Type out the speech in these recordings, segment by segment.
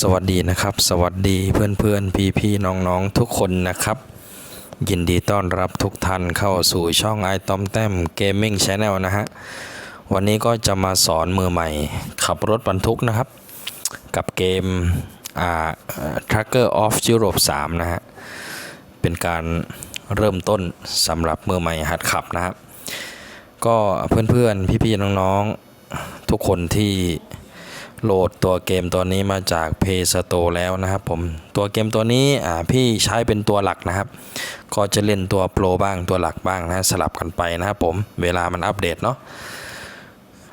สวัสดีนะครับ สวัสดีเพื่อนเพื่อนพี่พี่ๆน้องๆทุกคนนะครับ ยินดีต้อนรับทุกท่านเข้าสู่ช่องไอตอมแต้มเกมมิ่งชาแนลนะฮะ วันนี้ก็จะมาสอนมือใหม่ ขับรถบรรทุกนะครับ กับเกมอ่าเอ่อ Tracker of Europe 3 นะฮะ เป็นการเริ่มต้นสำหรับมือใหม่หัดขับนะครับ ก็เพื่อนๆ พี่ๆ น้องๆ ทุกคนที่ โหลดตัวเกมตัวนี้มาจาก Play Store แล้วนะครับผมตัวเกมตัวนี้อ่าพี่ใช้เป็นตัวหลักนะครับ ก็จะเล่นตัวโปรบ้างตัวหลักบ้างนะสลับกันไปนะครับผมเวลามันอัปเดตเนาะ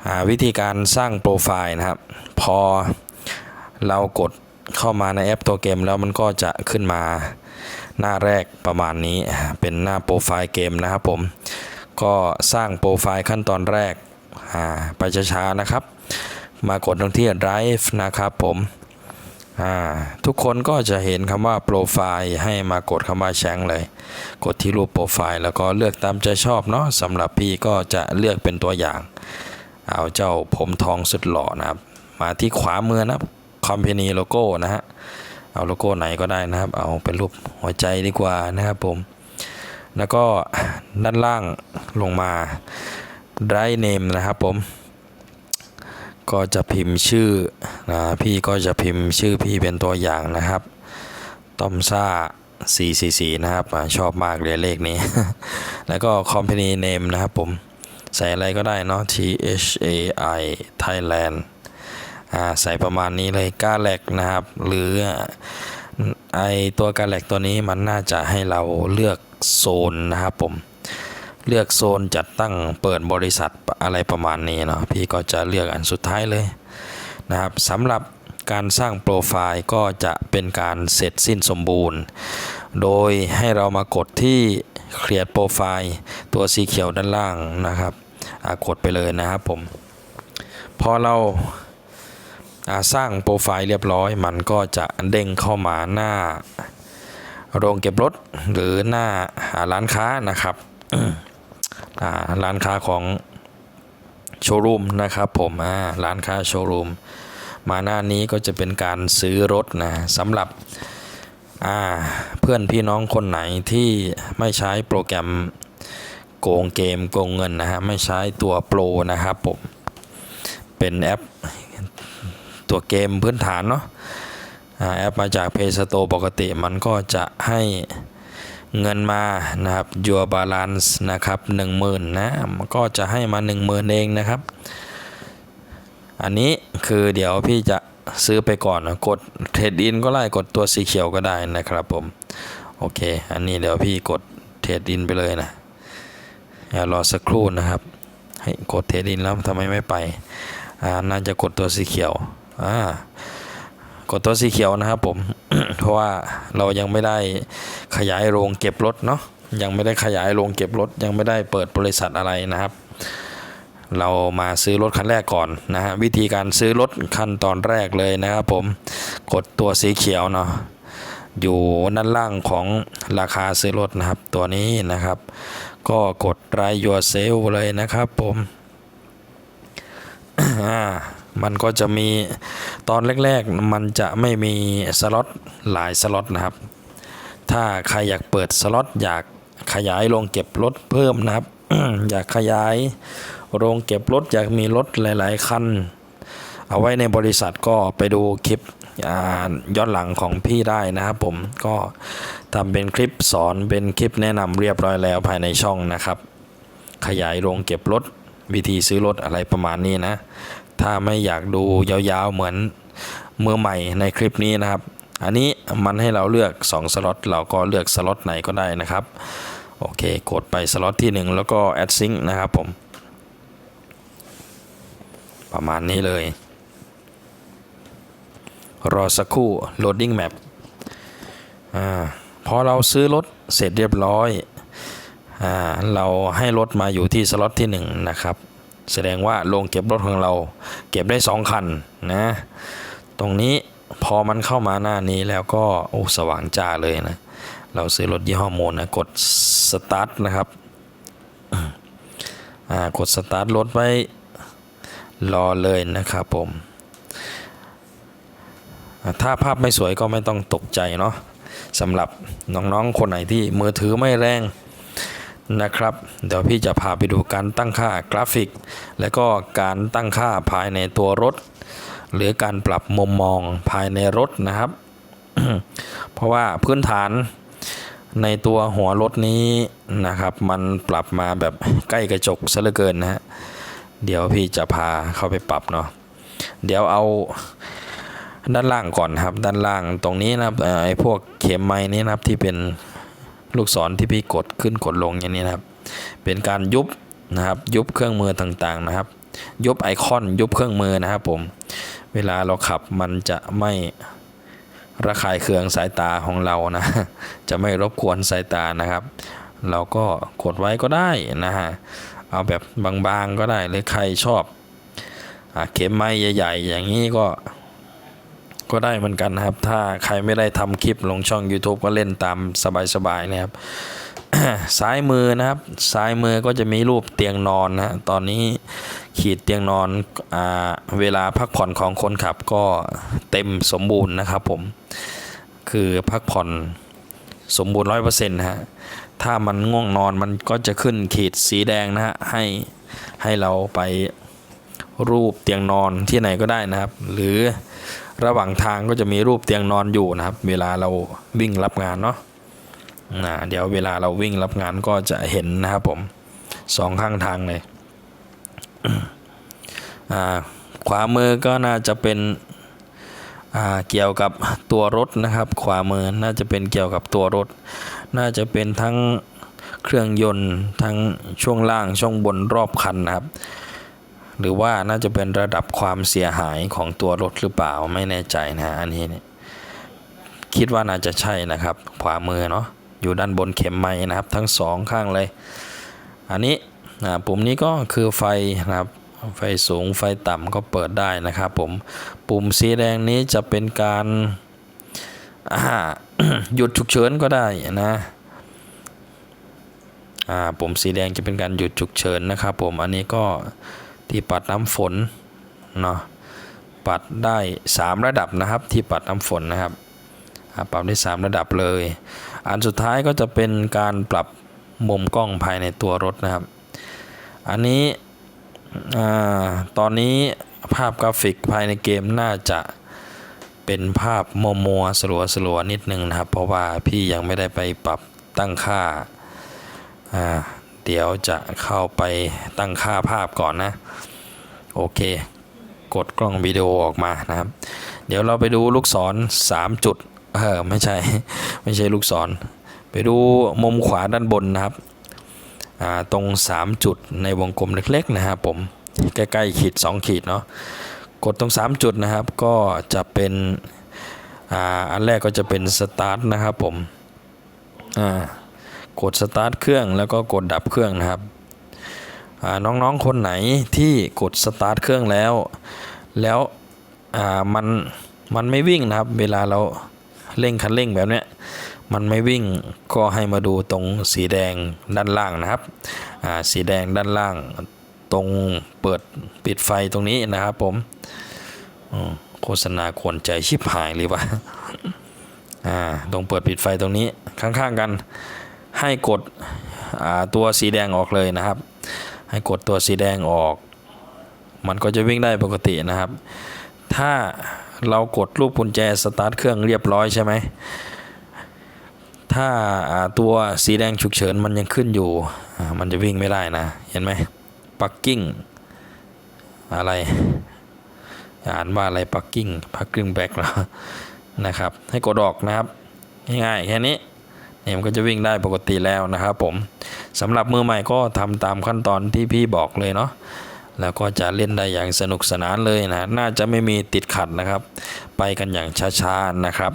อ่าวิธีการสร้างโปรไฟล์นะครับ พอเรากดเข้ามาในแอปตัวเกมแล้วมันก็จะขึ้นมาหน้าแรกประมาณนี้เป็นหน้าโปรไฟล์เกมนะครับผมก็สร้างโปรไฟล์ขั้นตอนแรกไปช้าๆนะครับ มากดตรงที่ Drive นะครับผมทุกคนก็จะเห็นคำว่าโปรไฟล์ให้มากดคำว่าแชงเลย กดที่รูปโปรไฟล์แล้วก็เลือกตามใจชอบเนาะสำหรับพี่ก็จะเลือกเป็นตัวอย่าง เอาเจ้าผมทองสุดหล่อนะครับ มาที่ขวามือนะครับ Company โลโก้นะฮะเอาโลโก้ไหนก็ได้นะครับ เอาเป็นรูปหัวใจดีกว่านะครับผม แล้วก็ด้านล่างลงมา Drive Name นะครับผม ก็จะพิมพ์ชื่อนะพี่ก็จะพิมพ์ชื่อพี่เป็นตัวอย่างนะครับต้อมซ่า444 นะครับชอบมากเลยเลขนี้ แล้วก็ Company Name นะครับผม ใส่อะไรก็ได้เนาะ T H A I Thailand อ่าใส่ประมาณนี้เลยกาแลกนะครับ หรือไอตัวกาแลกตัวนี้มันน่าจะให้เราเลือกโซนนะครับผม เลือกโซนจัดตั้งเปิดบริษัทอะไรประมาณนี้เนาะพี่ก็จะเลือกอันสุดท้ายเลยนะครับสำหรับการสร้างโปรไฟล์ก็จะเป็นการเสร็จสิ้นสมบูรณ์ โดยให้เรามากดที่ Create Profile ตัวสีเขียวด้านล่างนะครับกดไปเลยนะครับผม พอเราอาสร้างโปรไฟล์เรียบร้อย มันก็จะเด้งเข้ามาหน้าโรงเก็บรถหรือหน้าาร้านค้านะครับ ร้านค้าของโชว์รูมนะครับผมร้านค้าโชว์รูมมาหน้านี้ก็จะเป็นการซื้อรถนะสำหรับเพื่อนพี่น้องคนไหนที่ไม่ใช้โปรแกรมโกงเกมโกงเงินนะฮะไม่ใช้ตัวโปรนะครับผมเป็นแอปตัวเกมพื้นฐานเนาะอ่าแอปมาจาก Play Store ปกติมันก็จะให้ เงินมานะครับ your balance นะครับ10,000นะมันก็จะให้มา 10,000 เองนะครับ อันนี้คือเดี๋ยวพี่จะซื้อไปก่อนนะกดเทรดอินก็ได้กดตัวสีเขียวก็ได้นะครับผม โอเค อันนี้เดี๋ยวพี่กดเทรดอินไปเลยนะรอสักครู่นะครับให้กดเทรดอินแล้วทำไมไม่ไปอ่าน่าจะกดตัวสีเขียวอ่า กดตัวสีเขียวนะครับผม เพราะว่าเรายังไม่ได้ขยายโรงเก็บรถเนาะยังไม่ได้ขยายโรงเก็บรถ ยังไม่ได้เปิดบริษัทอะไรนะครับ เรามาซื้อรถคันแรกก่อนนะฮะวิธีการซื้อรถขั้นตอนแรกเลยนะครับผมกดตัวสีเขียวเนาะอยู่ด้านล่างของราคาซื้อรถนะครับ ตัวนี้นะครับ ก็กดราย your sale เลยนะครับผมอ่า มันก็จะมีตอนแรกๆ มันจะไม่มีสล็อตหลายสล็อตนะครับ ถ้าใครอยากเปิดสล็อตอยากขยายโรงเก็บรถเพิ่มนะครับ อยากขยายโรงเก็บรถอยากมีรถหลาย ๆ คัน เอาไว้ในบริษัทก็ไปดูคลิปย้อนหลังของพี่ได้นะครับผมก็ทำเป็นคลิปสอนเป็นคลิปแนะนำเรียบร้อยแล้วภายในช่องนะครับ ขยายโรงเก็บรถวิธีซื้อรถอะไรประมาณนี้นะ ถ้าไม่อยากดูยาวๆเหมือนมือใหม่ในคลิปนี้นะครับ อันนี้มันให้เราเลือก 2 สล็อตเราก็เลือกสล็อตไหนก็ได้นะครับ โอเค กดไปสล็อตที่ 1 แล้วก็ add sync นะครับผม ประมาณนี้เลย รอสักครู่ loading map อ่าพอเราซื้อรถเสร็จเรียบร้อยอ่าเราให้รถมาอยู่ที่สล็อตที่ 1 นะครับ แสดงว่าโรงเก็บรถของเรา เก็บได้ 2 คันนะ ตรงนี้พอมันเข้ามาหน้านี้แล้วก็โอ้สว่างจ้าเลยนะ เราซื้อรถยี่ห้อโมนนะกดสตาร์ทนะครับอ่ากดสตาร์ทรถไว้รอเลยนะครับผม ถ้าภาพไม่สวยก็ไม่ต้องตกใจเนาะสำหรับน้องๆคนไหนที่มือถือไม่แรง นะครับ เดี๋ยวพี่จะพาไปดูการตั้งค่ากราฟิก และก็การตั้งค่าภายในตัวรถ หรือการปรับมุมมองภายในรถนะครับ เพราะว่าพื้นฐานในตัวหัวรถนี้นะครับ มันปรับมาแบบใกล้กระจกซะเหลือเกินนะฮะเดี๋ยวพี่จะพาเข้าไปปรับเนาะเดี๋ยวเอาด้านล่างก่อนครับ ด้านล่างตรงนี้นะครับไอ้พวกเข็มไม้นี้นะครับที่เป็น ลูกศรที่พี่กดขึ้นกดลงอย่างนี้นะครับ เป็นการยุบนะครับ ยุบเครื่องมือต่างๆนะครับ ยุบไอคอนยุบเครื่องมือนะครับผม เวลาเราขับมันจะไม่ระคายเคืองสายตาของเรานะ จะไม่รบกวนสายตานะครับ เราก็กดไว้ก็ได้นะฮะ เอาแบบบางๆก็ได้หรือใครชอบอเข็มไม้ใหญ่ ๆ อย่างนี้ก็ ก็ได้เหมือนกันนะครับ ถ้าใครไม่ได้ทำคลิปลงช่อง YouTube ก็เล่นตามสบายๆนะครับซ้ายมือนะครับ ซ้ายมือก็จะมีรูปเตียงนอนนะตอนนี้ขีดเตียงนอนอเวลาพักผ่อนของคนขับก็เต็มสมบูรณ์นะครับผมคือพักผ่อนสมบูรณ์ร้อยเปอร์เซ็นต์ฮะถ้ามันง่วงนอนมันก็จะขึ้นขีดสีแดงนะฮะให้ให้เราไปรูปเตียงนอนที่ไหนก็ได้นะครับ หรือ ระหว่างทางก็จะมีรูปเตียงนอนอยู่นะครับ เวลาเราวิ่งรับงานเนาะนะเดี๋ยวเวลาเราวิ่งรับงานก็จะเห็นนะครับผมสองข้างทางเลยขวามือก็น่าจะเป็นเกี่ยวกับตัวรถนะครับ ขวามือน่าจะเป็นเกี่ยวกับตัวรถ น่าจะเป็นทั้งเครื่องยนต์ทั้งช่วงล่างช่วงบนรอบคันนะครับ หรือว่าน่าจะเป็นระดับความเสียหายของตัวรถหรือเปล่าไม่แน่ใจนะฮะอันนี้เนี่ยคิดว่าน่าจะใช่นะครับ ขวามือเนาะอยู่ด้านบนเข็มไม้นะครับ ทั้งสองข้างเลย อันนี้อ่าปุ่มนี้ก็คือไฟนะครับไฟสูงไฟต่ำก็เปิดได้นะครับผมปุ่มสีแดงนี้จะเป็นการาหยุดฉุกเฉินก็ได้นะปุ่มสีแดงจะเป็นการหยุดฉุกเฉินนะครับผมอันนี้ก็ ที่ปัดน้ำฝนเนาะปัดได้ 3 ระดับนะครับที่ปัดน้ำฝนนะครับปรับได้ 3 ระดับเลย อันสุดท้ายก็จะเป็นการปรับมุมกล้องภายในตัวรถนะครับ อันนี้ตอนนี้ภาพกราฟิกภายในเกมน่าจะเป็นภาพมัวมัวๆสลัวสลัวๆนิดนึงนะครับ เพราะว่าพี่ยังไม่ได้ไปปรับตั้งค่าอ่า เดี๋ยวจะเข้าไปตั้งค่าภาพก่อนนะ โอเค กดกล้องวิดีโอออกมานะครับ เดี๋ยวเราไปดูลูกศร 3 จุด เออไม่ใช่ ไม่ใช่ลูกศร ไปดูมุมขวาด้านบนนะครับ ตรง 3 จุดในวงกลมเล็กๆนะครับผมใกล้ๆขีด 2 ขีดเนาะกดตรง 3 จุดนะครับ ก็จะเป็นออันแรกก็จะเป็นสตาร์ทนะครับผมอ่า กดสตาร์ทเครื่องแล้วก็กดดับเครื่องนะครับน้องๆคนไหนที่กดสตาร์ทเครื่องแล้ว แล้วมันมันไม่วิ่งนะครับ เวลาเราเร่งคันเร่งแบบเนี้ยมันไม่วิ่งก็ให้มาดูตรงสีแดงด้านล่างนะครับสีแดงด้านล่างตรงเปิดปิดไฟตรงนี้นะครับผมโฆษณาขวนใจชิบหายหรือวะอ่าตรงเปิดปิดไฟตรงนี้ข้างๆกัน ให้กดตัวสีแดงออกเลยนะครับ ให้กดตัวสีแดงออก มันก็จะวิ่งได้ปกตินะครับ ถ้าเรากดรูปกุญแจสตาร์ทเครื่องเรียบร้อยใช่ไหมถ้าาตัวสีแดงฉุกเฉินมันยังขึ้นอยู่ มันจะวิ่งไม่ได้นะ เห็นไหมปักกิ้ง อะไร อ่านว่าอะไรปักกิ้งปักกิ้งแบ็กนะครับ ให้กดออกนะครับ ง่ายๆแค่นี้ เนี่ยมันก็จะวิ่งได้ปกติแล้วนะครับผมสำหรับมือใหม่ก็ทำตามขั้นตอนที่พี่บอกเลยเนาะแล้วก็จะเล่นได้อย่างสนุกสนานเลยนะน่าจะไม่มีติดขัดนะครับ ไปกันอย่างช้าๆนะครับ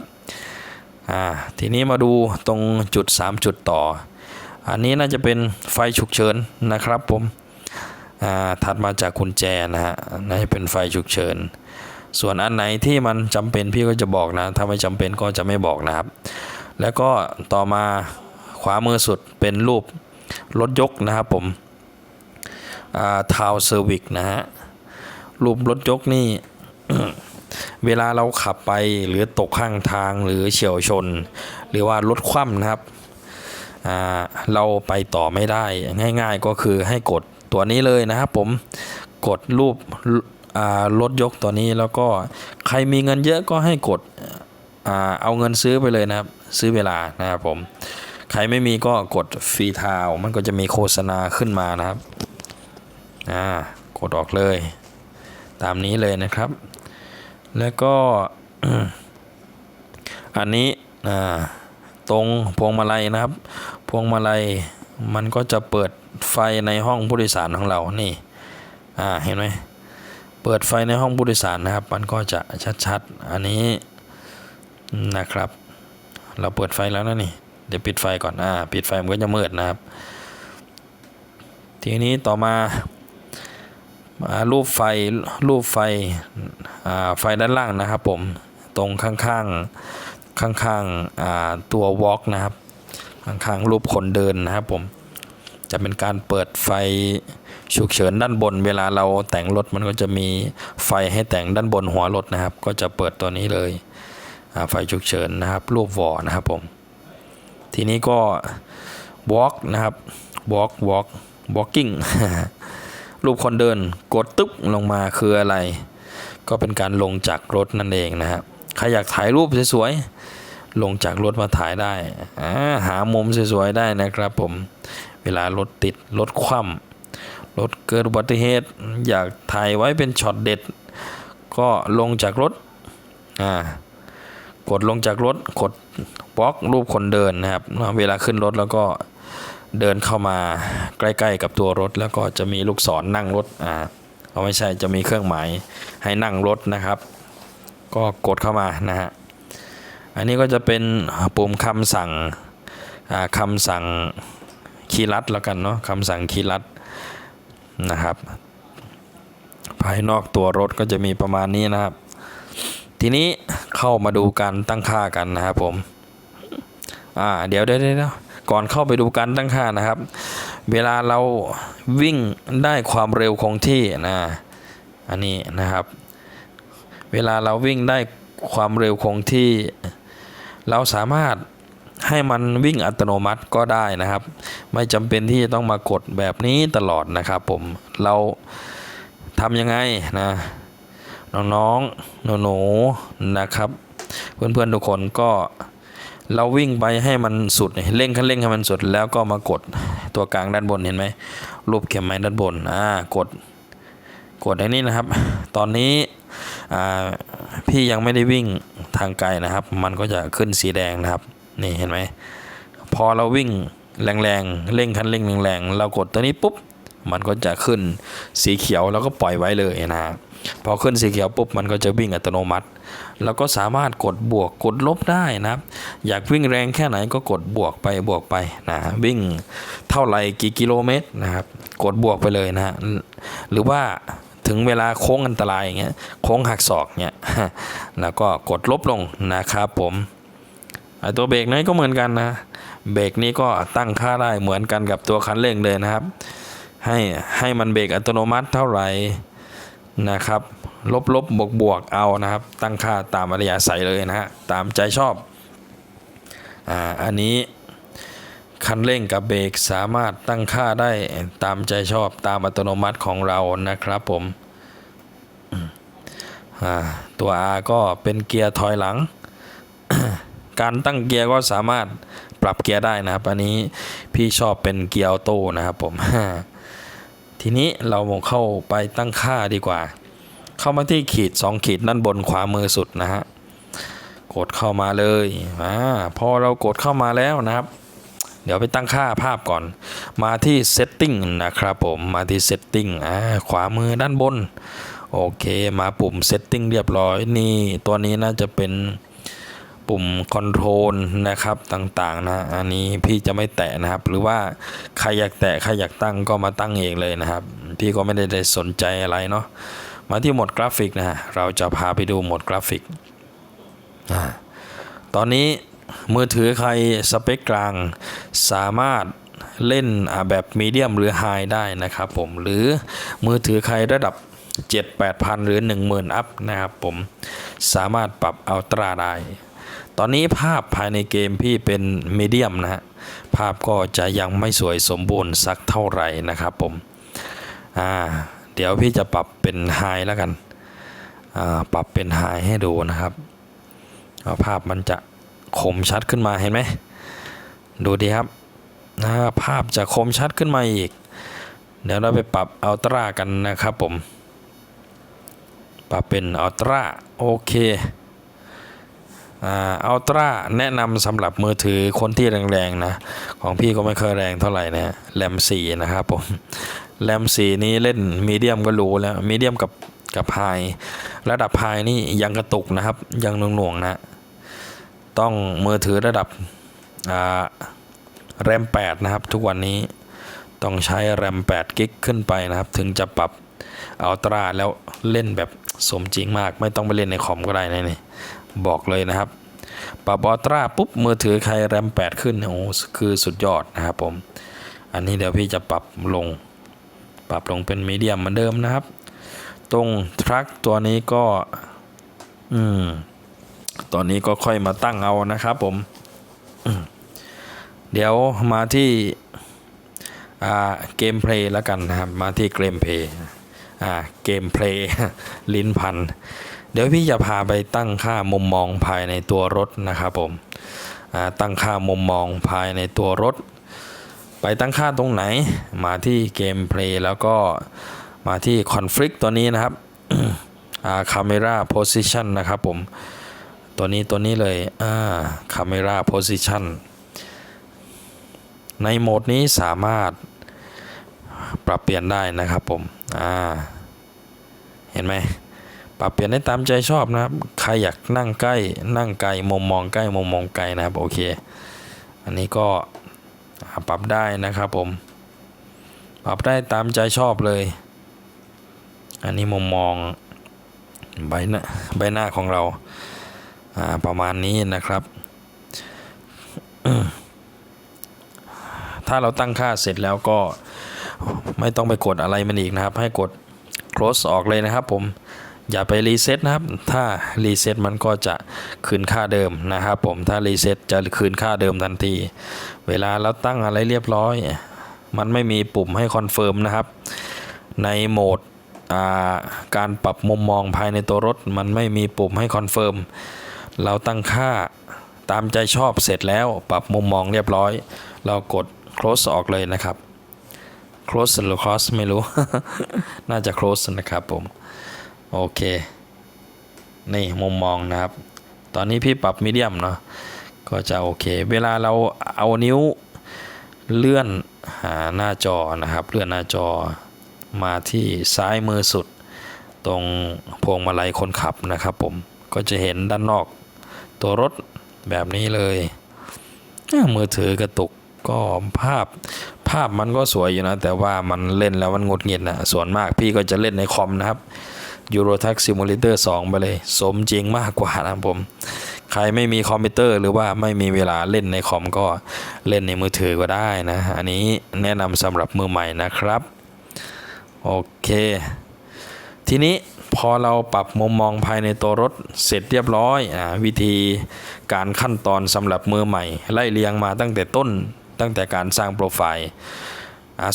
อ่าทีนี้มาดูตรงจุด 3 จุดต่อ อันนี้น่าจะเป็นไฟฉุกเฉินนะครับผมอ่าถัดมาจากกุญแจนะฮะน่าจะเป็นไฟฉุกเฉินส่วนอันไหนที่มันจำเป็นพี่ก็จะบอกนะ ถ้าไม่จำเป็นก็จะไม่บอกนะครับ แล้วก็ต่อมาขวามือสุดเป็นรูปรถยกนะครับผมทาวเซอร์วิกนะฮะ รูปรถยกนี่ เวลาเราขับไปหรือตกข้างทางหรือเฉียวชน หรือว่ารถคว่ำนะครับ เราไปต่อไม่ได้ง่ายๆก็คือให้กดตัวนี้เลยนะครับผมกดรูปรถยกตัวนี้แล้วก็ใครมีเงินเยอะก็ให้กดอเอาเงินซื้อไปเลยนะครับ ซื้อเวลานะครับผม ใครไม่มีก็กดฟรีทาวมันก็จะมีโฆษณาขึ้นมานะครับอ่ากดออกเลย ตามนี้เลยนะครับ แล้วก็อันนี้อ่าตรงพวงมาลัยนะครับ พวงมาลัยมันก็จะเปิดไฟในห้องผู้โดยสารของเรา นี่ อ่า เห็นไหม เปิดไฟในห้องผู้โดยสารนะครับ มันก็จะชัดๆ อันนี้นะครับ เราเปิดไฟแล้วนะนี่ เดี๋ยวปิดไฟก่อนอ่าปิดไฟมันก็จะมืดนะครับ ทีนี้ต่อมาอ่ารูปไฟรูปไฟอ่าไฟด้านล่างนะครับผมตรงข้างๆข้างๆอ่าตัววอล์กนะครับ ข้างๆรูปคนเดินนะครับผมจะเป็นการเปิดไฟฉุกเฉินด้านบน เวลาเราแต่งรถมันก็จะมีไฟให้แต่งด้านบนหัวรถนะครับ ก็จะเปิดตัวนี้เลย ไฟฉุกเฉินนะครับรูปวอนะครับผมทีนี้ก็ walk นะครับ walk walk walking รูปคนเดินกดตึ๊บลงมาคืออะไร ก็เป็นการลงจากรถนั่นเองนะครับใครอยากถ่ายรูปสวยๆ ลงจากรถมาถ่ายได้ หามุมสวยๆ ได้นะครับผม เวลารถติด รถคว่ำรถเกิดอุบัติเหตุ อยากถ่ายไว้เป็นช็อตเด็ด ก็ลงจากรถ อ่า กดลงจากรถกดบล็อกรูปคนเดินนะครับ เวลาขึ้นรถแล้วก็เดินเข้ามาใกล้ๆกับตัวรถ แล้วก็จะมีลูกศรนั่งรถอ่าเอาไม่ใช่จะมีเครื่องหมายให้นั่งรถนะครับ ก็กดเข้ามานะฮะอันนี้ก็จะเป็นปุ่มคำสั่งอ่าคำสั่งคีย์ลัดแล้วกันเนาะคำสั่งคีย์ลัดนะครับ ภายนอกตัวรถก็จะมีประมาณนี้นะครับ ทีนี้เข้ามาดูการตั้งค่ากันนะครับผมอ่าเดี๋ยวเดี๋ยวเดี๋ยวก่อนเข้าไปดูการตั้งค่านะครับ เวลาเราวิ่งได้ความเร็วคงที่นะอันนี้นะครับ เวลาเราวิ่งได้ความเร็วคงที่ เราสามารถให้มันวิ่งอัตโนมัติก็ได้นะครับ ไม่จำเป็นที่จะต้องมากดแบบนี้ตลอดนะครับผมเราทำยังไงนะ น้องๆหนูๆนะครับ เพื่อนๆทุกคนก็เราวิ่งไปให้มันสุดเนี่ยเร่งคันเร่งให้มันสุดแล้วก็มากดตัวกลางด้านบนเห็นไหมรูปเข็มไม้ด้านบนอ่ากดกดอันนี้นะครับ ตอนนี้พี่ยังไม่ได้วิ่งทางไกลนะครับ มันก็จะขึ้นสีแดงนะครับนี่เห็นไหมพอเราวิ่งแรงๆเร่งคันเร่งแรงๆเรากดตัวนี้ปุ๊บมันก็จะขึ้นสีเขียวแล้วก็ปล่อยไว้เลยนะฮะ พอขึ้นสีเขียวปุ๊บมันก็จะวิ่งอัตโนมัติ แล้วก็สามารถกดบวกกดลบได้นะครับ อยากวิ่งแรงแค่ไหนก็กดบวกไปบวกไปนะวิ่งเท่าไหร่กี่กิโลเมตรนะครับกดบวกไปเลยนะฮะหรือว่าถึงเวลาโค้งอันตรายอย่างเงี้ยโค้งหักศอกเงี้ยแล้วก็กดลบลงนะครับผมไอตัวเบรกนี้ก็เหมือนกันนะ เบรกนี้ก็ตั้งค่าได้เหมือนกันกับตัวคันเร่งเลยนะครับ ให้ให้มันเบรกอัตโนมัติเท่าไหร่ นะครับ ลบลบบวกบวกเอานะครับ ตั้งค่าตามอริยาศัยเลยนะฮะตามใจชอบอ่าอันนี้คันเร่งกับเบรกสามารถตั้งค่าได้ตามใจชอบตามอัตโนมัติของเรานะครับผมอ่าตัว R ก็เป็นเกียร์ถอยหลัง การตั้งเกียร์ก็สามารถปรับเกียร์ได้นะครับ อันนี้พี่ชอบเป็นเกียร์ออโต้นะครับผม ทีนี้เราเข้าไปตั้งค่าดีกว่า เข้ามาที่ขีด 2 ขีดด้านบนขวามือสุดนะฮะกดเข้ามาเลยอ่าพอเรากดเข้ามาแล้วนะครับ เดี๋ยวไปตั้งค่าภาพก่อน มาที่ setting นะครับผมมาที่ setting อ่าขวามือด้านบน โอเค มาปุ่ม setting เรียบร้อยนี่ตัวนี้น่าจะเป็น ปุ่ม control นะครับต่างๆนะอันนี้พี่จะไม่แตะนะครับ หรือว่าใครอยากแตะใครอยากตั้งก็มาตั้งเองเลยนะครับ พี่ก็ไม่ได้ไดสนใจอะไรเนาะมาที่หมดกราฟิกนะฮะเราจะพาไปดูหมดกราฟิกอตอนนี้มือถือใครสเปคกลางสามารถเล่นแบบมีเดียมหรือไฮได้นะครับผมหรือมือถือใครระดับ 7 8พันหรือ 10,000 อัพนะครับผมสามารถปรับอัลตร้าได้ ตอนนี้ภาพภายในเกมพี่เป็นมีเดียมนะฮะ ภาพก็จะยังไม่สวยสมบูรณ์สักเท่าไหร่นะครับผม อ่า เดี๋ยวพี่จะปรับเป็นไฮแล้วกัน อ่า ปรับเป็นไฮให้ดูนะครับาภาพมันจะคมชัดขึ้นมาเห็นไหม ดูดีครับาภาพจะคมชัดขึ้นมาอีก เดี๋ยวเราไปปรับอัลตร้ากันนะครับผม ปรับเป็นอัลตร้าโอเค อัลตร้าแนะนำสำหรับมือถือคนที่แรงๆนะ ของพี่ก็ไม่เคยแรงเท่าไหร่นะแรมสี่นะครับผมแรมสี่นี้เล่นมีเดียมก็รู้แล้วมีเดียมกับกับไฮระดับไฮนี่ยังกระตุกนะครับ ยังหน่วงๆนะ ต้องมือถือระดับแรม8นะครับ ทุกวันนี้ต้องใช้แรม8กิกขึ้นไปนะครับ ถึงจะปรับอัลตร้าแล้วเล่นแบบสมจริงมาก ไม่ต้องไปเล่นในคอมก็ได้นะนี่ บอกเลยนะครับปรับอัลตราปุ๊บมือถือใครแรม 8 ขึ้นโอ้คือสุดยอดนะครับผม อันนี้เดี๋ยวพี่จะปรับลง ปรับลงเป็นมีเดียมเหมือนเดิมนะครับ ตรงทรัคตัวนี้ก็ อืมตอนนี้ก็ค่อยมาตั้งเอานะครับผม เดี๋ยวมาที่เกมเพลย์แล้วกันนะครับ มาที่เกมเพลย์เกมเพลย์ลิ้นพัน เดี๋ยวพี่จะพาไปตั้งค่ามุมมองภายในตัวรถนะครับผมตั้งค่ามุมมองภายในตัวรถ ไปตั้งค่าตรงไหน มาที่เกมเพลย์แล้วก็มาที่คอนฟ lict ตัวนี้นะครับ camera position นะครับผม ตัวนี้ตัวนี้เลย camera position ในโหมดนี้สามารถปรับเปลี่ยนได้นะครับผมอ่าเห็นไหม ปรับเปลี่ยนได้ตามใจชอบนะครับ ใครอยากนั่งใกล้นั่งไกลมุมมองใกล้มุมมองไกลนะครับ โอเค อันนี้ก็ปรับได้นะครับผม ปรับได้ตามใจชอบเลย อันนี้มุมมองใบหน้าใบหน้าของเราประมาณนี้นะครับ ถ้าเราตั้งค่าเสร็จแล้วก็ไม่ต้องไปกดอะไรมันอีกนะครับ ให้กด close ออกเลยนะครับผม อย่าไปรีเซ็ตนะครับ ถ้ารีเซ็ตมันก็จะคืนค่าเดิมนะครับผม ถ้ารีเซ็ตจะคืนค่าเดิมทันที เวลาเราตั้งอะไรเรียบร้อย มันไม่มีปุ่มให้คอนเฟิร์มนะครับ ในโหมดการปรับมุมมองภายในตัวรถ มันไม่มีปุ่มให้คอนเฟิร์ม เราตั้งค่าตามใจชอบเสร็จแล้วปรับมุมมองเรียบร้อย เรากด close ออกเลยนะครับ close หรือ close ไม่รู้ น่าจะ close นะครับผม โอเค นี่มุมมองนะครับ ตอนนี้พี่ปรับมีเดียมเนาะก็จะโอเค เวลาเราเอานิ้วเลื่อนหาหน้าจอนะครับ เลื่อนหน้าจอมาที่ซ้ายมือสุด ตรงพวงมาลัยคนขับนะครับผมก็จะเห็นด้านนอกตัวรถแบบนี้เลยมือถือกระตุกก็ภาพภาพมันก็สวยอยู่นะ แต่ว่ามันเล่นแล้วมันงดเงียนะส่วนมากพี่ก็จะเล่นในคอมนะครับ Euro Truck Simulator 2 ไปเลย สมจริงมากกว่านะผม ใครไม่มีคอมพิวเตอร์หรือว่าไม่มีเวลาเล่นในคอมก็เล่นในมือถือก็ได้นะ อันนี้แนะนำสำหรับมือใหม่นะครับ โอเค ทีนี้พอเราปรับมุมมองภายในตัวรถเสร็จเรียบร้อยอวิธีการขั้นตอนสำหรับมือใหม่ ไล่เรียงมาตั้งแต่ต้นตั้งแต่การสร้างโปรไฟล์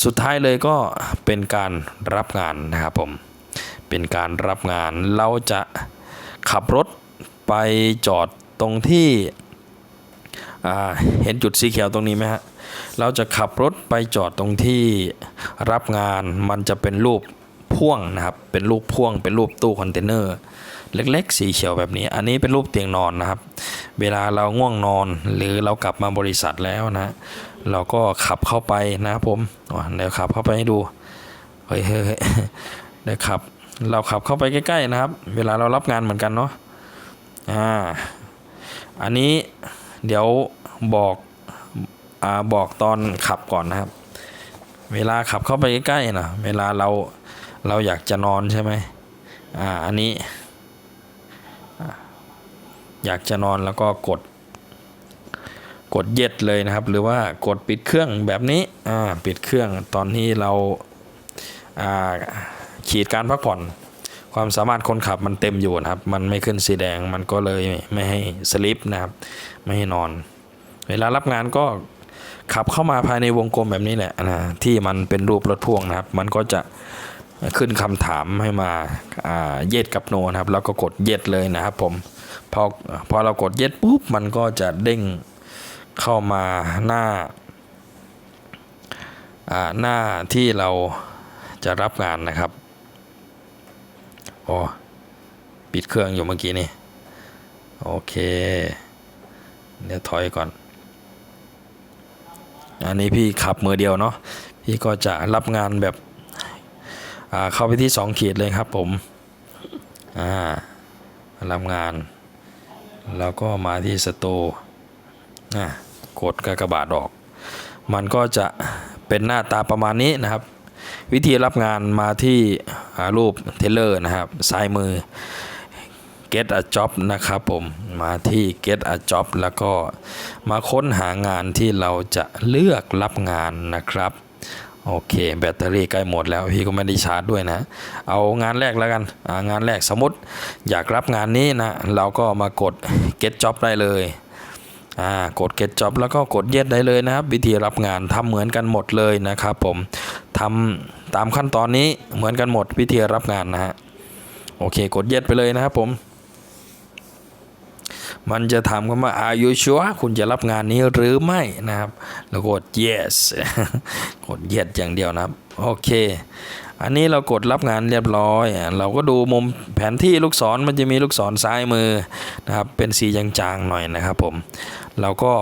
สุดท้ายเลยก็เป็นการรับงานนะครับผม เป็นการรับงาน เราจะขับรถไปจอดตรงที่เห็นจุดสีเขียวตรงนี้ไหมฮะ เราจะขับรถไปจอดตรงที่รับงานมันจะเป็นรูปพ่วงนะครับ เป็นรูปพ่วง เป็นรูปตู้คอนเทนเนอร์เล็กๆ สีเขียวแบบนี้ อันนี้เป็นรูปเตียงนอนนะครับ เวลาเราง่วงนอนหรือเรากลับมาบริษัทแล้วนะ เราก็ขับเข้าไปนะผมเดี๋ยวขับเข้าไปให้ดู เฮ้ยเฮ้ยเดี๋ยวขับ เราขับเข้าไปใกล้ๆนะครับ เวลาเรารับงานเหมือนกันเนาะอ่าอันนี้เดี๋ยวบอกอ่าบอกตอนขับก่อนนะครับ เวลาขับเข้าไปใกล้ๆนะเวลาเราเราอยากจะนอนใช่ไหมอ่าอันนี้อยากจะนอนแล้วก็กด กดเย็ดเลยนะครับ หรือว่ากดปิดเครื่องแบบนี้อ่าปิดเครื่องตอนที่เราอ่า ขีดการพักผ่อน ความสามารถคนขับมันเต็มอยู่นะครับ มันไม่ขึ้นสีแดงมันก็เลยไม่ให้สลิปนะครับ ไม่ให้นอน เวลารับงานก็ขับเข้ามาภายในวงกลมแบบนี้แหละนะที่มันเป็นรูปรถพ่วงนะครับ มันก็จะขึ้นคำถามให้มาเย็ดกับโนนะครับ แล้วก็กดเย็ดเลยนะครับ ผมพอพอเรากดเย็ดปุ๊บมันก็จะเด้งเข้ามาหน้าหน้าที่เราจะรับงานนะครับ โอ้ปิดเครื่องอยู่เมื่อกี้นี่ โอเค เดี๋ยวถอยก่อน อันนี้พี่ขับมือเดียวเนาะ พี่ก็จะรับงานแบบอ่าเข้าไปที่ 2 ขีดเลยครับผม อ่า รับงาน แล้วก็มาที่สตร์อ่ากดกากบาทออก มันก็จะเป็นหน้าตาประมาณนี้นะครับ วิธีรับงานมาที่รูปเทเลอร์นะครับซ้ายมือ get a job นะครับผมมาที่ get a job แล้วก็มาค้นหางานที่เราจะเลือกรับงานนะครับโอเค แบตเตอรี่ใกล้หมดแล้วพี่ก็ไม่ได้ชาร์จด้วยนะ เอางานแรกแล้วกันงานแรกสมมติ อยากรับงานนี้นะ เราก็มากด get job ได้เลย อ่ากด get job แล้วก็กด yes ได้เลยนะครับ วิธีรับงานทำเหมือนกันหมดเลยนะครับ ผมทำตามขั้นตอนนี้เหมือนกันหมดวิธีรับงานนะฮะโอเค กด yes ไปเลยนะครับผม มันจะถามกันว่า are you sure คุณจะรับงานนี้หรือไม่นะครับ แล้วกด yes กด yes อย่างเดียวนะครับ โอเคอันนี้เรากดรับงานเรียบร้อย เราก็ดูมุมแผนที่ลูกศรมันจะมีลูกศรซ้ายมือนะครับ เป็นสีจางๆหน่อยนะครับผม เราก็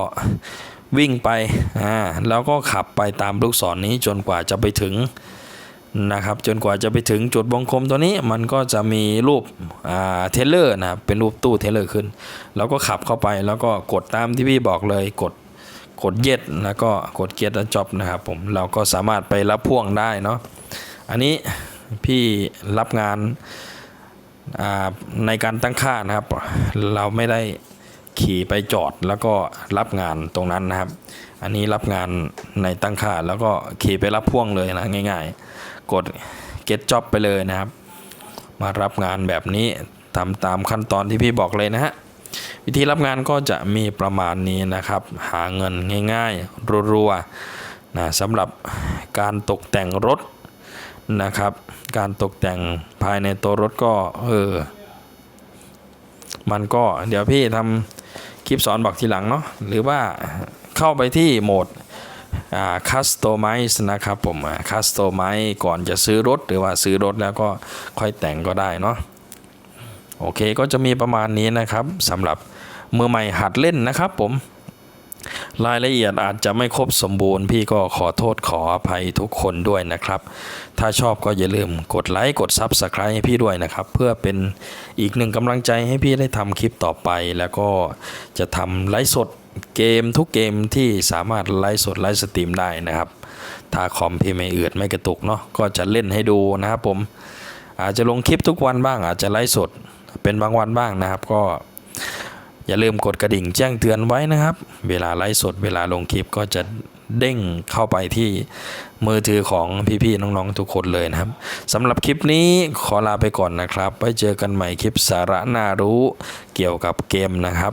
วิ่งไป อ่า แล้วก็ขับไปตามลูกศรนี้จนกว่าจะไปถึง นะครับจนกว่าจะไปถึงจุดวงกลมตัวนี้มันก็จะมีรูปเทเลอร์นะครับเป็นรูปตู้เทเลอร์ขึ้น แล้วก็ขับเข้าไปแล้วก็กดตามที่พี่บอกเลยกดกดเย็ดแล้วก็กดเกียร์จ็อบนะครับผมเราก็สามารถไปรับพ่วงได้เนาะอันนี้พี่รับงานาในการตั้งค่านะครับ เราไม่ได้ขี่ไปจอดแล้วก็รับงานตรงนั้นนะครับ อันนี้รับงานในตั้งค่าแล้วก็ขี่ไปรับพ่วงเลยนะง่าย ๆ กด get job ไปเลยนะครับ มารับงานแบบนี้ทำตามขั้นตอนที่พี่บอกเลยนะฮะวิธีรับงานก็จะมีประมาณนี้นะครับ หาเงินง่ายๆรัวๆนะสำหรับการตกแต่งรถนะครับ การตกแต่งภายในตัวรถก็เออมันก็เดี๋ยวพี่ทำคลิปสอนบอกทีหลังเนาะหรือว่าเข้าไปที่โหมด คัสโตไมซ์นะครับผมคัสโตไมซ์ก่อนจะซื้อรถหรือว่าซื้อรถแล้วก็ค่อยแต่งก็ได้เนาะโอเคก็จะมีประมาณนี้นะครับสำหรับมือใหม่หัดเล่นนะครับผมรายละเอียดอาจจะไม่ครบสมบูรณ์ พี่ก็ขอโทษขออภัยทุกคนด้วยนะครับ ถ้าชอบก็อย่าลืมกดไลค์กด Subscribe ให้พี่ด้วยนะครับ เพื่อเป็นอีกหนึ่งกำลังใจให้พี่ได้ทำคลิปต่อไป แล้วก็จะทำไลฟ์สด เกมทุกเกมที่สามารถไลฟ์สดไลฟ์สตรีมได้นะครับ ถ้าคอมพี่ไม่เอือดไม่กระตุกเนาะก็จะเล่นให้ดูนะครับผมอาจจะลงคลิปทุกวันบ้างอาจจะไลฟ์สดเป็นบางวันบ้างนะครับ ก็อย่าลืมกดกระดิ่งแจ้งเตือนไว้นะครับ เวลาไลฟ์สดเวลาลงคลิปก็จะเด้งเข้าไปที่มือถือของพี่ๆน้องๆทุกคนเลยนะครับสำหรับคลิปนี้ขอลาไปก่อนนะครับไว้เจอกันใหม่คลิปสาระน่ารู้เกี่ยวกับเกมนะครับ